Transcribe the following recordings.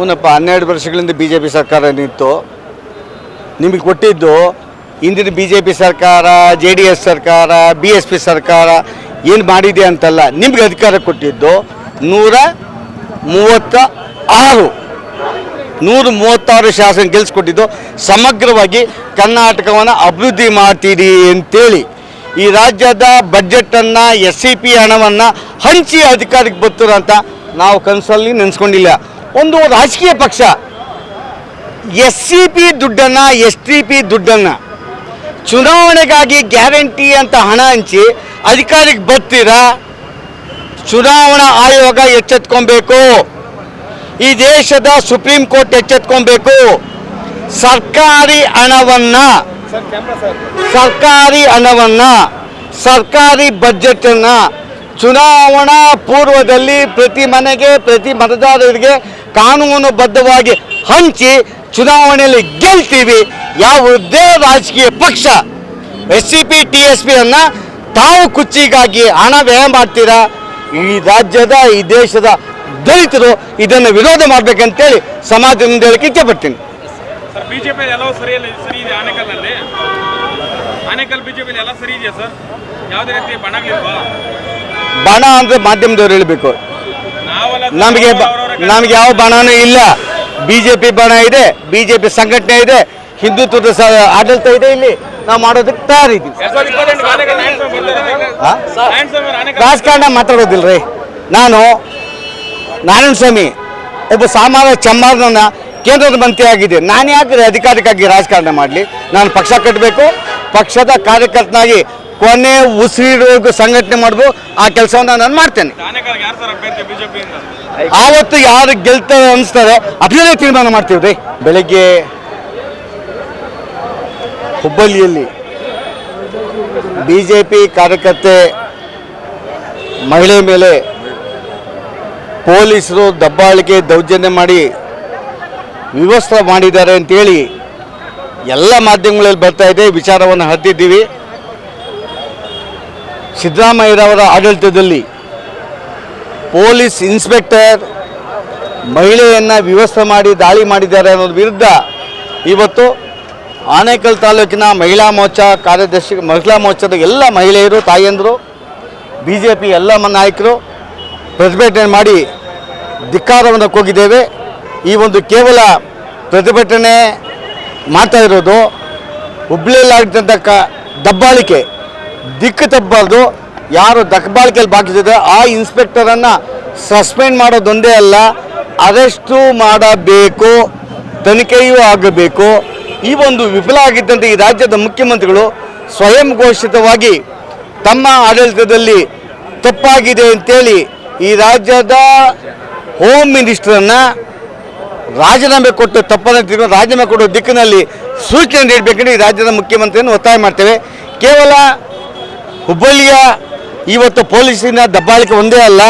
ಹೂನಪ್ಪ ಹನ್ನೆರಡು ವರ್ಷಗಳಿಂದ B J P ಸರ್ಕಾರ ನಿಂತು ನಿಮಗೆ ಕೊಟ್ಟಿದ್ದು ಇಂದಿನ ಬಿ ಜೆ ಪಿ ಸರ್ಕಾರ ಜೆ ಡಿ ಎಸ್ ಸರ್ಕಾರ ಬಿ ಎಸ್ ಪಿ ಸರ್ಕಾರ ಏನು ಮಾಡಿದೆ ಅಂತಲ್ಲ, ನಿಮಗೆ ಅಧಿಕಾರ ಕೊಟ್ಟಿದ್ದು ನೂರ ಮೂವತ್ತ ಆರು, ನೂರ ಮೂವತ್ತಾರು ಶಾಸನ ಗೆಲ್ಸ್ಕೊಟ್ಟಿದ್ದು. ಸಮಗ್ರವಾಗಿ ಕರ್ನಾಟಕವನ್ನು ಅಭಿವೃದ್ಧಿ ಮಾಡ್ತೀರಿ ಅಂತೇಳಿ ಈ ರಾಜ್ಯದ ಬಡ್ಜೆಟನ್ನು ಎಸ್ ಸಿ ಪಿ ಹಣವನ್ನು ಹಂಚಿ ಅಧಿಕಾರಕ್ಕೆ ಬರ್ತಾರಂತ ಅಂತ ನಾವು ಕನಸಲ್ಲಿ ನೆನೆಸ್ಕೊಂಡಿಲ್ಲ. ಒಂದು ರಾಜಕೀಯ ಪಕ್ಷ. ಎಸ್ ಸಿ ಪಿ ದುಡ್ಡನ್ನು, ಎಸ್ ಟಿ ಪಿ ದುಡ್ಡನ್ನು ಚುನಾವಣೆಗಾಗಿ ಗ್ಯಾರಂಟಿ ಅಂತ ಹಣ ಹಂಚಿ ಅಧಿಕಾರಕ್ಕೆ ಬರ್ತೀರಾ? ಚುನಾವಣಾ ಆಯೋಗ ಎಚ್ಚೆತ್ಕೊಬೇಕು. ಈ ದೇಶದ ಸುಪ್ರೀಂ ಕೋರ್ಟ್ ಎಚ್ಚೆತ್ಕೊಬೇಕು. ಸರ್ಕಾರಿ ಹಣವನ್ನ ಸರ್ಕಾರಿ ಹಣವನ್ನ, ಸರ್ಕಾರಿ ಬಜೆಟನ್ನು ಚುನಾವಣಾ ಪೂರ್ವದಲ್ಲಿ ಪ್ರತಿ ಮನೆಗೆ, ಪ್ರತಿ ಮತದಾರರಿಗೆ ಕಾನೂನುಬದ್ಧವಾಗಿ ಹಂಚಿ ಚುನಾವಣೆಯಲ್ಲಿ ಗೆಲ್ತೀವಿ ಯಾವುದೇ ರಾಜಕೀಯ ಪಕ್ಷ S C P T S ಪಿಯನ್ನು ಅನ್ನ ತಾವು ಕುಚ್ಚಿಗಾಗಿ ಹಣ ವ್ಯಯ ಮಾಡ್ತೀರಾ? ಈ ರಾಜ್ಯದ ಈ ದೇಶದ ದಲಿತರು ಇದನ್ನು ವಿರೋಧ ಮಾಡ್ಬೇಕಂತೇಳಿ ಸಮಾಜದಿಂದ ಹೇಳಕ್ಕೆ ಇಚ್ಛೆ ಪಡ್ತೀನಿ. ಸರ್ ಬಿಜೆಪಿ ಎಲ್ಲವೂ ಸರಿ ಇಲ್ಲ ಸರಿ ಇದೆ ಆನೇಕಲ್ನಲ್ಲಿ ಆನೇಕಲ್ ಬಿಜೆಪಿ ಎಲ್ಲ ಸರಿ ಇದೆಯಾ ಸರ್? ಯಾವುದೇ ರೀತಿ ಬಣಗಳಿಲ್ವಾ? ಬಣ ಅಂದರೆ ಮಾಧ್ಯಮದವ್ರು ಹೇಳಬೇಕು. ನಮಗೆ ನಮಗೆ ಯಾವ ಬಣನೂ ಇಲ್ಲ. ಬಿ ಜೆ ಪಿ ಬಣ ಇದೆ ಬಿ ಜೆ ಪಿ ಸಂಘಟನೆ ಇದೆ ಹಿಂದುತ್ವದ ಆಡಳಿತ ಇದೆ ಇಲ್ಲಿ. ನಾವು ಮಾಡೋದಕ್ಕೆ ತಯಾರಿದ್ದೀವಿ. ರಾಜಕಾರಣ ಮಾತಾಡೋದಿಲ್ಲ ರೀ ನಾನು ನಾರಾಯಣ ಸ್ವಾಮಿ ಒಬ್ಬ ಸಾಮಾನ್ಯ ಚಮ್ಮಾರನ ಕೇಂದ್ರದ ಮಂತ್ರಿ ಆಗಿದೆ ನಾನು ಯಾಕೆ ಅಧಿಕಾರಕ್ಕಾಗಿ ರಾಜಕಾರಣ ಮಾಡಲಿ? ನಾನು ಪಕ್ಷ ಕಟ್ಟಬೇಕು. ಪಕ್ಷದ ಕಾರ್ಯಕರ್ತನಾಗಿ ಕೊನೆ ಉಸಿರಿರೋರ್ಗು ಸಂಘಟನೆ ಮಾಡಬಹುದು ಆ ಕೆಲಸವನ್ನು ನಾನು ಮಾಡ್ತೇನೆ. ಆವತ್ತು ಯಾರು ಗೆಲ್ತಾರೆ ಅನಿಸ್ತಾರೆ ಅದರಲ್ಲೇ ತೀರ್ಮಾನ ಮಾಡ್ತೀವಿ ರೀ. ಬೆಳಗ್ಗೆ ಹುಬ್ಬಳ್ಳಿಯಲ್ಲಿ ಬಿ ಜೆ ಪಿ ಕಾರ್ಯಕರ್ತೆ ಮಹಿಳೆ ಮೇಲೆ ಪೊಲೀಸರು ದಬ್ಬಾಳಿಕೆ ದೌರ್ಜನ್ಯ ಮಾಡಿ ವಿವಸ್ತ್ರ ಮಾಡಿದ್ದಾರೆ ಅಂತೇಳಿ ಎಲ್ಲ ಮಾಧ್ಯಮಗಳಲ್ಲಿ ಬರ್ತಾ ಇದೆ. ವಿಚಾರವನ್ನು ಹತ್ತಿದ್ದೀವಿ. ಸಿದ್ದರಾಮಯ್ಯರವರ ಆಡಳಿತದಲ್ಲಿ ಪೊಲೀಸ್ ಇನ್ಸ್ಪೆಕ್ಟರ್ ಮಹಿಳೆಯನ್ನು ವ್ಯವಸ್ಥೆ ಮಾಡಿ ದಾಳಿ ಮಾಡಿದ್ದಾರೆ ಅನ್ನೋದ್ರ ವಿರುದ್ಧ ಇವತ್ತು ಆನೇಕಲ್ ತಾಲೂಕಿನ ಮಹಿಳಾ ಮೋರ್ಚಾ ಕಾರ್ಯದರ್ಶಿ, ಮಹಿಳಾ ಮೋರ್ಚಾದ ಎಲ್ಲ ಮಹಿಳೆಯರು, ತಾಯಂದರು ಬಿ ಜೆ ಪಿ ಎಲ್ಲ ನಾಯಕರು ಪ್ರತಿಭಟನೆ ಮಾಡಿ ಧಿಕ್ಕಾರವನ್ನು ಕೂಗಿದ್ದೇವೆ ಈ ಒಂದು ಕೇವಲ ಪ್ರತಿಭಟನೆ ಮಾಡ್ತಾ ಇರೋದು ಹುಬ್ಳಿಯಲ್ಲಿ ಕ ದಬ್ಬಾಳಿಕೆ. ದಿಕ್ಕು ತಪ್ಪಬಾರ್ದು ಯಾರು ದಕ್ಬಾಳ್ಕೆಯಲ್ಲಿ ಬಾಕಿಸಿದ್ರೆ ಆ ಇನ್ಸ್ಪೆಕ್ಟರನ್ನು ಸಸ್ಪೆಂಡ್ ಮಾಡೋದೊಂದೇ ಅಲ್ಲ ಅರೆಸ್ಟು ಮಾಡಬೇಕು, ತನಿಖೆಯೂ ಆಗಬೇಕು. ಈ ಒಂದು ವಿಫಲ ಆಗಿದ್ದಂತೆ ಈ ರಾಜ್ಯದ ಮುಖ್ಯಮಂತ್ರಿಗಳು ಸ್ವಯಂ ಘೋಷಿತವಾಗಿ ತಮ್ಮ ಆಡಳಿತದಲ್ಲಿ ತಪ್ಪಾಗಿದೆ ಅಂತೇಳಿ ಈ ರಾಜ್ಯದ ಹೋಮ್ ಮಿನಿಸ್ಟ್ರನ್ನು ರಾಜೀನಾಮೆ ಕೊಟ್ಟು ತಪ್ಪನ್ನು ರಾಜೀನಾಮೆ ಕೊಡೋ ದಿಕ್ಕಿನಲ್ಲಿ ಸೂಚನೆ ನೀಡಬೇಕೆಂದು ಈ ರಾಜ್ಯದ ಮುಖ್ಯಮಂತ್ರಿಯನ್ನು ಒತ್ತಾಯ ಮಾಡ್ತೇವೆ. ಕೇವಲ ಹುಬ್ಬಳ್ಳಿಯ ಇವತ್ತು ಪೊಲೀಸಿನ ದಬ್ಬಾಳಿಕೆ ಒಂದೇ ಅಲ್ಲ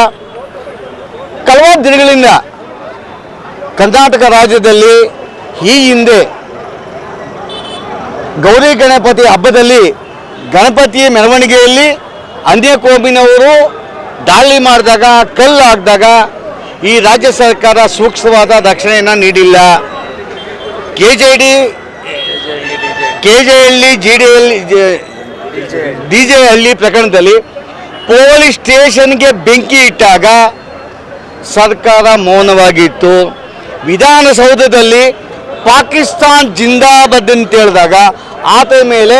ಕೆಲವಾರು ದಿನಗಳಿಂದ ಕರ್ನಾಟಕ ರಾಜ್ಯದಲ್ಲಿ ಈ ಹಿಂದೆ ಗೌರಿ ಗಣಪತಿ ಹಬ್ಬದಲ್ಲಿ ಗಣಪತಿಯ ಮೆರವಣಿಗೆಯಲ್ಲಿ ಅಂದ್ಯ ಕೋಮಿನವರು ದಾಳಿ ಮಾಡಿದಾಗ ಕಲ್ಲು ಹಾಕಿದಾಗ ಈ ರಾಜ್ಯ ಸರ್ಕಾರ ಸೂಕ್ಷ್ಮವಾದ ರಕ್ಷಣೆಯನ್ನು ನೀಡಿಲ್ಲ. K J D K J Halli J D Halli D J Halli ಪ್ರಕರಣದಲ್ಲಿ ಪೊಲೀಸ್ ಸ್ಟೇಷನ್ಗೆ ಬೆಂಕಿ ಇಟ್ಟಾಗ ಸರ್ಕಾರ ಮೌನವಾಗಿತ್ತು. ವಿಧಾನಸೌಧದಲ್ಲಿ ಪಾಕಿಸ್ತಾನ್ ಜಿಂದಾಬಾದ್ ಅಂತ ಹೇಳಿದಾಗ ಆತ ಮೇಲೆ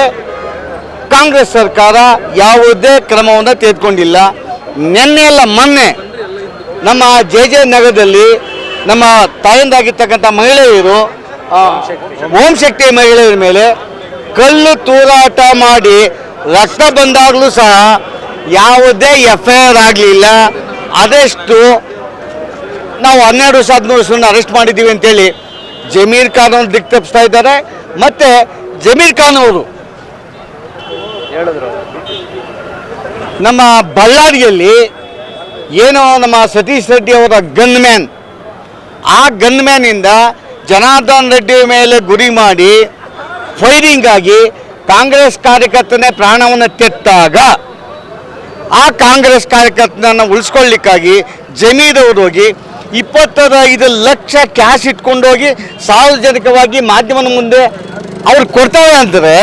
ಕಾಂಗ್ರೆಸ್ ಸರ್ಕಾರ ಯಾವುದೇ ಕ್ರಮವನ್ನು ತೆಗೆದುಕೊಂಡಿಲ್ಲ. ನಿನ್ನೆ ಅಲ್ಲ ಮೊನ್ನೆ ನಮ್ಮ ಜೆ ಜೆ ನಗರದಲ್ಲಿ ನಮ್ಮ ತಾಯಂದಾಗಿರ್ತಕ್ಕಂಥ ಮಹಿಳೆಯರು ಓಂಶಕ್ತಿ ಮಹಿಳೆಯರ ಮೇಲೆ ಕಲ್ಲು ತೂರಾಟ ಮಾಡಿ ರಕ್ತ ಬಂದಾಗಲೂ ಸಹ ಯಾವುದೇ ಎಫ್ ಐ ಆರ್ ಆಗಲಿಲ್ಲ. ಅದೆಷ್ಟು ನಾವು ಹನ್ನೆರಡು ವರ್ಷ ಹದಿಮೂರು ವರ್ಷವನ್ನು ಅರೆಸ್ಟ್ ಮಾಡಿದ್ದೀವಿ ಅಂತೇಳಿ ಜಮೀರ್ ಖಾನ್ ಅವ್ರು ದಿಕ್ ತಪ್ಪಿಸ್ತಾ ಇದ್ದಾರೆ. ಮತ್ತೆ ಜಮೀರ್ ಖಾನ್ ಅವರು ನಮ್ಮ ಬಳ್ಳಾರಿಯಲ್ಲಿ ಏನೋ ನಮ್ಮ ಸತೀಶ್ ರೆಡ್ಡಿ ಅವರ ಗನ್ ಮ್ಯಾನ್ ಆ ಗನ್ ಮ್ಯಾನಿಂದ ಜನಾರ್ದನ್ ರೆಡ್ಡಿ ಮೇಲೆ ಗುರಿ ಮಾಡಿ ಫೈರಿಂಗ್ ಆಗಿ ಕಾಂಗ್ರೆಸ್ ಕಾರ್ಯಕರ್ತನೇ ಪ್ರಾಣವನ್ನು ತೆತ್ತಾಗ ಆ ಕಾಂಗ್ರೆಸ್ ಕಾರ್ಯಕರ್ತನನ್ನು ಉಳಿಸ್ಕೊಳ್ಳಿಕ್ಕಾಗಿ ಜಮೀರವರು ಹೋಗಿ ಇಪ್ಪತ್ತೈದು ಲಕ್ಷ ಕ್ಯಾಶ್ ಇಟ್ಕೊಂಡೋಗಿ ಸಾರ್ವಜನಿಕವಾಗಿ ಮಾಧ್ಯಮದ ಮುಂದೆ ಅವ್ರು ಕೊಡ್ತಾರೆ ಅಂದರೆ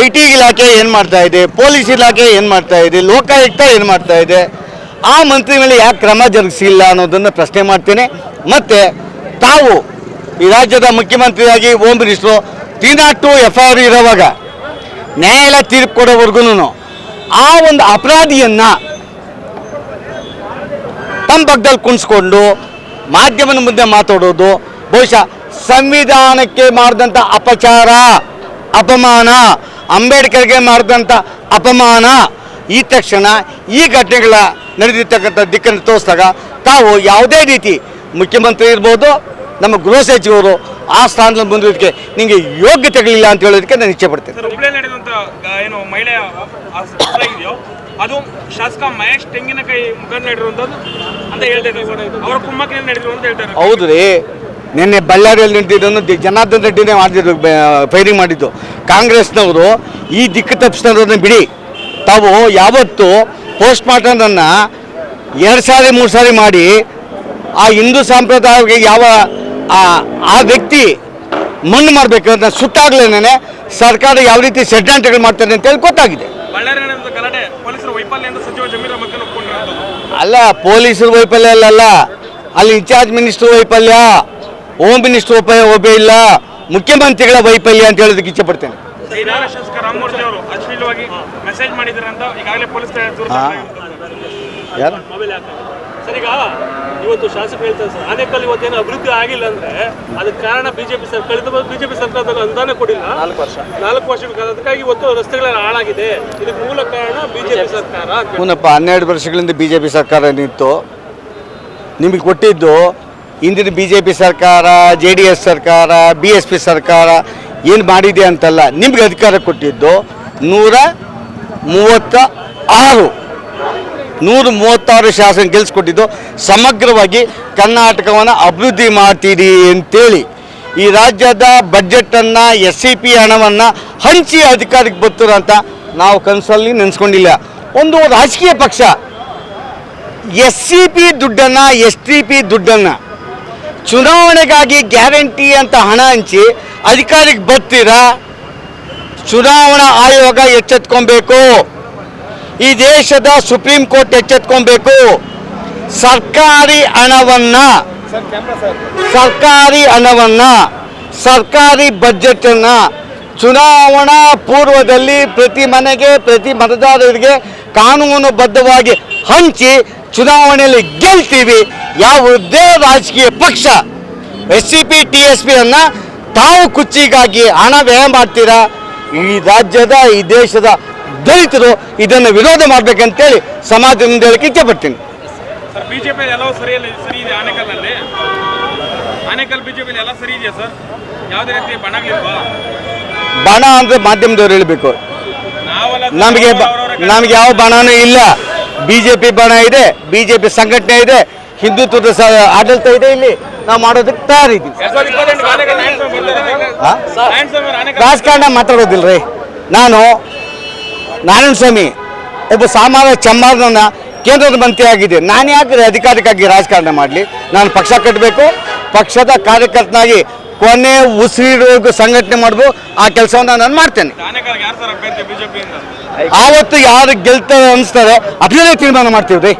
ಐ ಟಿ ಇಲಾಖೆ ಏನು ಮಾಡ್ತಾ ಇದೆ, ಪೊಲೀಸ್ ಇಲಾಖೆ ಏನು ಮಾಡ್ತಾ ಇದೆ, ಲೋಕಾಯುಕ್ತ ಏನು ಮಾಡ್ತಾ ಇದೆ, ಆ ಮಂತ್ರಿ ಮೇಲೆ ಯಾಕೆ ಕ್ರಮ ಜರುಗಿಸಿಲ್ಲ ಅನ್ನೋದನ್ನು ಪ್ರಶ್ನೆ ಮಾಡ್ತೇನೆ. ಮತ್ತು ತಾವು ಈ ರಾಜ್ಯದ ಮುಖ್ಯಮಂತ್ರಿಯಾಗಿ home minister three not two F I R ಇರೋವಾಗ ನ್ಯಾಯಾಲಯ ತೀರ್ಪು ಕೊಡೋವರೆಗೂ ಆ ಒಂದು ಅಪರಾಧಿಯನ್ನು ತಮ್ಮ ಪಕ್ಕದಲ್ಲಿ ಕುಣಿಸ್ಕೊಂಡು ಮಾಧ್ಯಮದ ಮುಂದೆ ಮಾತಾಡೋದು, ಬಹುಶಃ ಸಂವಿಧಾನಕ್ಕೆ ಮಾಡಿದಂಥ ಅಪಚಾರ, ಅಪಮಾನ, ಅಂಬೇಡ್ಕರ್ಗೆ ಮಾಡಿದಂಥ ಅಪಮಾನ, ಈ ತಕ್ಷಣ ಈ ಘಟನೆಗಳ ನಡೆದಿರ್ತಕ್ಕಂಥ ದಿಕ್ಕನ್ನು ತೋರಿಸಿದಾಗ ತಾವು ಯಾವುದೇ ರೀತಿ ಮುಖ್ಯಮಂತ್ರಿ ಇರ್ಬೋದು ನಮ್ಮ ಗೃಹ ಸಚಿವರು ಆ ಸ್ಥಾನದಲ್ಲಿ ಬಂದಿರೋದಕ್ಕೆ ನಿಮಗೆ ಯೋಗ್ಯತೆಗಳಿಲ್ಲ ಅಂತ ಹೇಳೋದಕ್ಕೆ ನಾನು ಇಚ್ಛೆ ಪಡ್ತೇನೆ. ಏನು ಮಹಿಳೆಯ ಇದೆಯೋ ಅದು ಶಾಸಕ ಮಹೇಶ್ ತೆಂಗಿನಕಾಯಿ ಮುಖಂಡ ನಡೆದಿರುವಂಥದ್ದು ಅಂತ ಹೇಳ್ತಾ ಇದ್ದಾರೆ ಅವರ ಕುಮ್ಮಕ್ಕಿನಿಂದ ನಡೆದಿರು ಅಂತ ಹೇಳ್ತಾರೆ. ಹೌದು ರೀ. ನಿನ್ನೆ ಬಳ್ಳಾರಿಯಲ್ಲಿ ನಿಂತಿದ್ದನ್ನು ಜನಾರ್ದನ್ ರೆಡ್ಡಿನೇ ಮಾಡಿದ್ರು ಫೈರಿಂಗ್ ಮಾಡಿದ್ದು. ಕಾಂಗ್ರೆಸ್ನವರು ಈ ದಿಕ್ಕು ತಪ್ಪಿಸ್ತಾರನ್ನ ಬಿಡಿ. ತಾವು ಯಾವತ್ತು ಪೋಸ್ಟ್ ಮಾರ್ಟಮನ್ನು ಎರಡು ಸಾರಿ ಮೂರು ಸಾರಿ ಮಾಡಿ ಆ ಹಿಂದೂ ಸಂಪ್ರದಾಯಕ್ಕೆ ಯಾವ ಆ ಆ ವ್ಯಕ್ತಿ ಮಣ್ಣು ಮಾಡಬೇಕಂತ ಸುಟ್ಟಾಗ್ಲೇನೆ ಸರ್ಕಾರ ಯಾವ ರೀತಿ ಷಡ್ಯಂತ್ರಗಳು ಮಾಡ್ತಾರೆ ಅಂತೇಳಿ ಗೊತ್ತಾಗಿದೆ. ಅಲ್ಲ ಪೊಲೀಸರ ವೈಫಲ್ಯ ಅಂತ ಅಲ್ಲ ಅಲ್ಲಿ ಇನ್ಚಾರ್ಜ್ ಮಿನಿಸ್ಟರ್ ವೈಫಲ್ಯ ಹೋಮ್ ಮಿನಿಸ್ಟರ್ ಒಬ್ಬ ಒಬ್ಬ ಇಲ್ಲ ಮುಖ್ಯಮಂತ್ರಿಗಳ ವೈಫಲ್ಯ ಅಂತ ಹೇಳೋದಕ್ಕೆ ಇಚ್ಛೆ ಪಡ್ತೇನೆ. ಮೆಸೇಜ್ ಅಂತ ಈಗಾಗಲೇ ಪೊಲೀಸ್ ಸರ್ ಈಗ ಇವತ್ತು ಶಾಸಕರು ಹೇಳ್ತಾರೆ ಸರ್ ಆನೇಕಲ್ ಏನು ಅಭಿವೃದ್ಧಿ ಆಗಿಲ್ಲ ಅಂದ್ರೆ ಅದಕ್ಕೆ ಕಾರಣ ಬಿಜೆಪಿ ಸರ್ ಕಳೆದ ಬಿಜೆಪಿ ಸರ್ಕಾರದಲ್ಲಿ ಅನುದಾನ ಕೊಡಿಲ್ಲ. ನಾಲ್ಕು ವರ್ಷ. ನಾಲ್ಕು ವರ್ಷಗಳ ಅದಕ್ಕಾಗಿ ಇವತ್ತು ರಸ್ತೆಗಳ ಹಾಳಾಗಿದೆ. ಇದಕ್ಕೆ ಮೂಲ ಕಾರಣ ಬಿಜೆಪಿ ಸರ್ಕಾರ ಏನಪ್ಪ. ಹೂನಪ್ಪ ಹನ್ನೆರಡು ವರ್ಷಗಳಿಂದ ಬಿಜೆಪಿ ಸರ್ಕಾರ ನಿಂತು ನಿಮಗೆ ಕೊಟ್ಟಿದ್ದು ಇಂದಿನ ಬಿ ಜೆ ಪಿ ಸರ್ಕಾರ ಜೆ ಡಿ ಎಸ್ ಸರ್ಕಾರ ಬಿ ಎಸ್ ಪಿ ಸರ್ಕಾರ ಏನು ಮಾಡಿದೆ ಅಂತಲ್ಲ ನಿಮಗೆ ಅಧಿಕಾರ ಕೊಟ್ಟಿದ್ದು ನೂರ ಮೂವತ್ತ ಆರು. ನೂರ ಮೂವತ್ತಾರು ಶಾಸನ ಗೆಲ್ಸ್ಕೊಟ್ಟಿದ್ದು. ಸಮಗ್ರವಾಗಿ ಕರ್ನಾಟಕವನ್ನು ಅಭಿವೃದ್ಧಿ ಮಾಡ್ತೀರಿ ಅಂತೇಳಿ. ಈ ರಾಜ್ಯದ ಬಡ್ಜೆಟನ್ನು ಎಸ್ ಸಿ ಪಿ ಹಣವನ್ನು ಹಂಚಿ ಅಧಿಕಾರಕ್ಕೆ ಬರ್ತಾರೆ ಅಂತ ನಾವು ಕನಸಲ್ಲಿ ನೆನೆಸ್ಕೊಂಡಿಲ್ಲ. ಒಂದು ರಾಜಕೀಯ ಪಕ್ಷ, ಎಸ್ ಸಿ ಪಿ ದುಡ್ಡನ್ನು, ಎಸ್ ಟಿ ಪಿ ದುಡ್ಡನ್ನು ಚುನಾವಣೆಗಾಗಿ ಗ್ಯಾರಂಟಿ ಅಂತ ಹಣ ಹಂಚಿ ಅಧಿಕಾರಕ್ಕೆ ಬರ್ತೀರಾ? ಚುನಾವಣಾ ಆಯೋಗ ಎಚ್ಚೆತ್ಕೊಬೇಕು. ಈ ದೇಶದ ಸುಪ್ರೀಂ ಕೋರ್ಟ್ ಎಚ್ಚೆತ್ಕೊಬೇಕು. ಸರ್ಕಾರಿ ಹಣವನ್ನ ಸರ್ಕಾರಿ ಹಣವನ್ನ, ಸರ್ಕಾರಿ ಬಜೆಟನ್ನು ಚುನಾವಣಾ ಪೂರ್ವದಲ್ಲಿ ಪ್ರತಿ ಮನೆಗೆ, ಪ್ರತಿ ಮತದಾರರಿಗೆ ಕಾನೂನುಬದ್ಧವಾಗಿ ಹಂಚಿ ಚುನಾವಣೆಯಲ್ಲಿ ಗೆಲ್ತೀವಿ. ಯಾವುದೇ ರಾಜಕೀಯ ಪಕ್ಷ S C P T S P ಅನ್ನ ತಾವು ಕುಚ್ಚಿಗಾಗಿ ಹಣ ವ್ಯಯ ಮಾಡ್ತೀರಾ? ಈ ರಾಜ್ಯದ, ಈ ದೇಶದ ದಲಿತರು ಇದನ್ನು ವಿರೋಧ ಮಾಡ್ಬೇಕಂತೇಳಿ ಸಮಾಜದಿಂದ ಹೇಳಕ್ಕೆ ಇಚ್ಛೆ ಪಡ್ತೀನಿ. ಸರ್ ಬಿಜೆಪಿ ಎಲ್ಲವೂ ಸರಿಯಲ್ಲ ಸರಿ ಇದೆ ಆನೇಕಲ್ನಲ್ಲಿ. ಆನೇಕಲ್ ಬಿಜೆಪಿ ಎಲ್ಲ ಸರಿ ಇದೆಯಾ ಸರ್? ಯಾವುದೇ ರೀತಿ ಬಣಗಳಿಲ್ವಾ? ಬಣ ಅಂದ್ರೆ ಮಾಧ್ಯಮದವ್ರು ಹೇಳಬೇಕು. ನಮಗೆ ನಮ್ಗೆ ಯಾವ ಬಣನೂ ಇಲ್ಲ. ಬಿಜೆಪಿ ಬಣ ಇದೆ ಬಿಜೆಪಿ ಸಂಘಟನೆ ಇದೆ ಹಿಂದುತ್ವದ ಆಡಳಿತ ಇದೆ ಇಲ್ಲಿ. ನಾವು ಮಾಡೋದಕ್ಕೆ ತಯಾರಿದ್ದೀವಿ. ರಾಜಕಾರಣ ಮಾತಾಡೋದಿಲ್ಲ ರೀ ನಾನು ನಾರಾಯಣ ಸ್ವಾಮಿ ಒಬ್ಬ ಸಾಮಾನ್ಯ ಚಮ್ಮಾರನ ಕೇಂದ್ರದ ಮಂತ್ರಿ ಆಗಿದೆ ನಾನು ಯಾಕೆ ಅಧಿಕಾರಕ್ಕಾಗಿ ರಾಜಕಾರಣ ಮಾಡಲಿ? ನಾನು ಪಕ್ಷ ಕಟ್ಟಬೇಕು ಪಕ್ಷದ ಕಾರ್ಯಕರ್ತನಾಗಿ ಕೊನೆ ಉಸಿರು ಸಂಘಟನೆ ಮಾಡ್ಬೋದು ಆ ಕೆಲಸವನ್ನು ನಾನು ಮಾಡ್ತೇನೆ. ಆವತ್ತು ಯಾರು ಗೆಲ್ತಾರೆ ಅನಿಸ್ತಾರೆ ಅದನ್ನೇ ತೀರ್ಮಾನ ಮಾಡ್ತೀವಿ ರೀ.